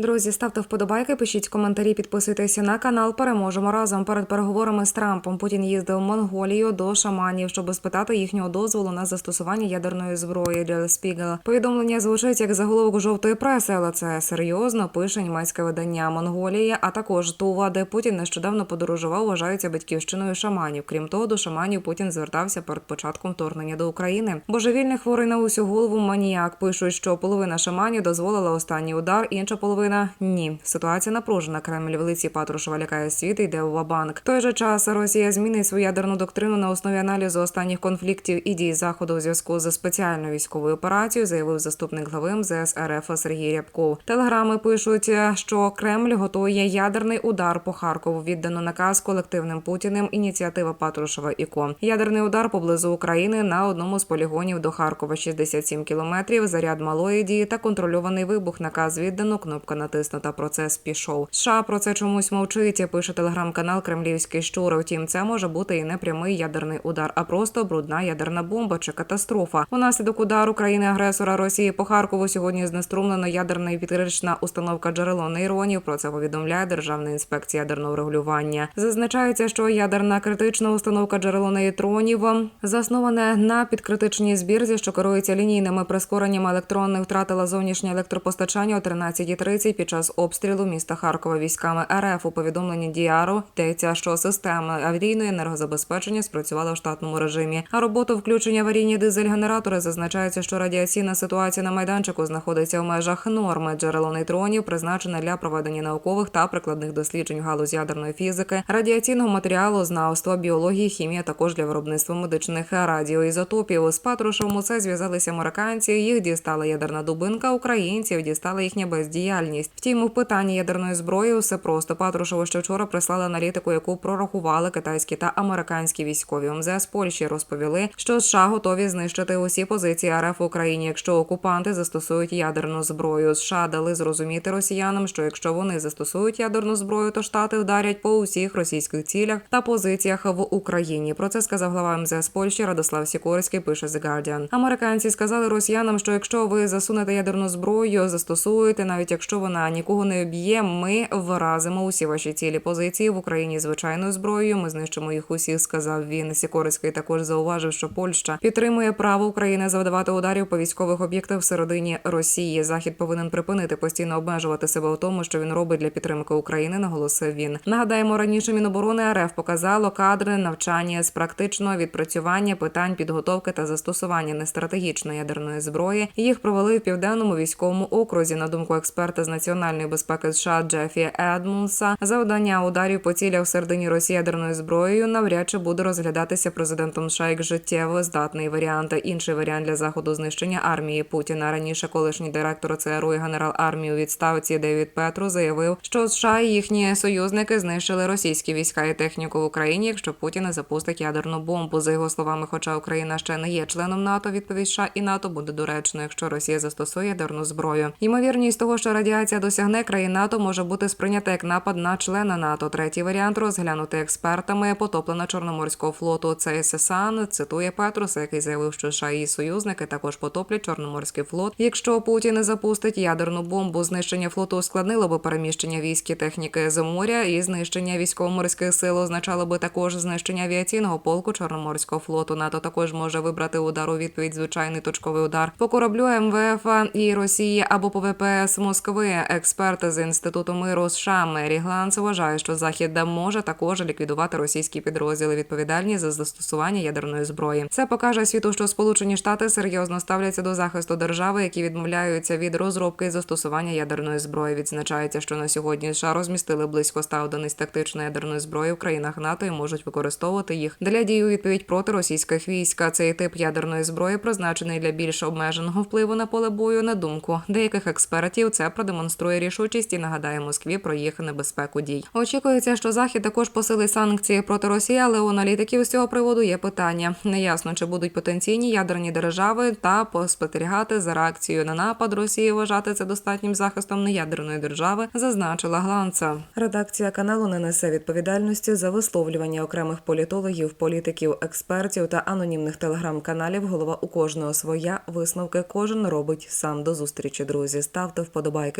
Друзі, ставте вподобайки, пишіть коментарі, підписуйтеся на канал. Переможемо разом перед переговорами з Трампом. Путін їздив в Монголію до шаманів, щоб спитати їхнього дозволу на застосування ядерної зброї. Для Spiegel. Повідомлення звучить як заголовок жовтої преси, але це серйозно пише німецьке видання Монголія, а також Тува, де Путін нещодавно подорожував, вважаються батьківщиною шаманів. Крім того, до шаманів Путін звертався перед початком вторгнення до України. Божевільний хворий на усю голову маніяк пишуть, що половина шаманів дозволила останній удар, інша половина ні. Ситуація напружена. Кремль в лиці Патрушева лякає світ і йде у вабанк. Той же час Росія змінить свою ядерну доктрину на основі аналізу останніх конфліктів і дій заходу у зв'язку з спеціальною військовою операцією, заявив заступник глави МЗС РФ Сергій Рябков. Телеграми пишуть, що Кремль готує ядерний удар по Харкову. Віддано наказ колективним Путіним. Ініціатива Патрушева ІКО. Ядерний удар поблизу України на одному з полігонів до Харкова 67 кілометрів. Заряд малої дії та контрольований вибух. Наказ віддано. Кнопка натиснута. Процес пішов. США про це чомусь мовчить. Пише телеграм-канал Кремлівський щур. Втім, це може бути і не прямий ядерний удар, а просто брудна ядерна бомба чи катастрофа. Унаслідок удару країни-агресора Росії по Харкову сьогодні знеструмлена ядерна і підрична установка джерело нейронів. Про це повідомляє Державна інспекція ядерного регулювання. Зазначається, що ядерна критична установка джерело нейтронів заснована на підкритичній збірці, що керується лінійними прискореннями електронних, втратила зовнішнє електропостачання о 13.30 під час обстрілу міста Харкова військами РФ. У повідомленні Діару йдеться, що система аварійної енергозабезпечення спрацювала в штатному режимі. А роботу включення аварійні дизель-генератори зазначається, що радіаційна ситуація на майданчику знаходиться в межах норми. Джерело нейтронів призначене для проведення наукових та прикладних досліджень в галузі ядерної фізики, радіаційного матеріалу, знавства, біології, хімії, а також для виробництва медичних радіоізотопів. З Патрушевим у це зв'язалися американці. Їх дістала ядерна дубинка. Українців дістала їхня бездіяльність. Втім, у питанні ядерної зброї все просто Патрушеву ще вчора прислали аналітику, яку прорахували китайські та американські військові. МЗС Польщі розповіли, що США готові знищити усі позиції РФ в Україні, якщо окупанти застосують ядерну зброю. США дали зрозуміти росіянам, що якщо вони застосують ядерну зброю, то штати вдарять по усіх російських цілях та позиціях в Україні. Про це сказав глава МЗС Польщі Радослав Сікорський. Пише The Guardian. Американці сказали росіянам, що якщо ви засунете ядерну зброю, застосуєте, навіть якщо вона нікого не об'є, ми вразимо усі ваші цілі позиції в Україні звичайною зброєю. Ми знищимо їх усіх. Сказав він. Сікорський також зауважив, що Польща підтримує право України завдавати ударів по військових об'єктах всередині Росії. Захід повинен припинити постійно обмежувати себе у тому, що він робить для підтримки України. Наголосив він. Нагадаємо, раніше Міноборони РФ показало кадри навчання з практичного відпрацювання питань підготовки та застосування нестратегічної ядерної зброї. Їх провели в південному військовому окрузі. На думку експерта з національної безпеки США Джефі Едмунса, завдання ударів по цілях всередині Росії ядерною зброєю навряд чи буде розглядатися президентом США як життєво здатний варіант. Інший варіант для заходу знищення армії Путіна. Раніше колишній директор ЦРУ і генерал армії у відставці Девід Петру заявив, що США і їхні союзники знищили російські війська і техніку в Україні, якщо Путін не запустить ядерну бомбу. За його словами, хоча Україна ще не є членом НАТО, відповідь США і НАТО буде доречно, якщо Росія застосує ядерну зброю. Ймовірність того, що радіація досягне країн НАТО, може бути сприйнята як напад на члена НАТО. Третій варіант розглянути експертами потоплена Чорноморського флоту. Це ССАН цитує Петруса, який заявив, що США і союзники також потоплять Чорноморський флот. Якщо Путін не запустить ядерну бомбу, знищення флоту ускладнило би переміщення військ і техніки з моря, і знищення військово-морських сил означало би також знищення авіаційного полку Чорноморського флоту. НАТО також може вибрати удар у відповідь звичайний точковий удар по кораблю МВФ і Росії або по ВПС Москви. Експерти з інституту миру США Мері Гланс вважає, що захід може також ліквідувати російські підрозділи відповідальні за застосування ядерної зброї. Це покаже світу, що Сполучені Штати серйозно ставляться до захисту держави, які відмовляються від розробки і застосування ядерної зброї. Відзначається, що на сьогодні США розмістили близько 100 одиниць тактичної ядерної зброї в країнах НАТО і можуть використовувати їх для дій у відповідь проти російських військ. Цей тип ядерної зброї призначений для більш обмеженого впливу на поле бою. На думку деяких експертів, це продемонструє рішучість і нагадає Москві про їх небезпеку дій. Очікується, що захід також посилить санкції проти Росії, але у аналітиків з цього приводу є питання. Неясно, чи будуть потенційні ядерні держави та поспостерігати за реакцією на напад Росії. Вважати це достатнім захистом неядерної держави, зазначила Гланца. Редакція каналу не несе відповідальності за висловлювання окремих політологів, політиків, експертів та анонімних телеграм-каналів. Голова у кожного своя висновки кожен робить сам до зустрічі. Друзі, ставте вподобайки.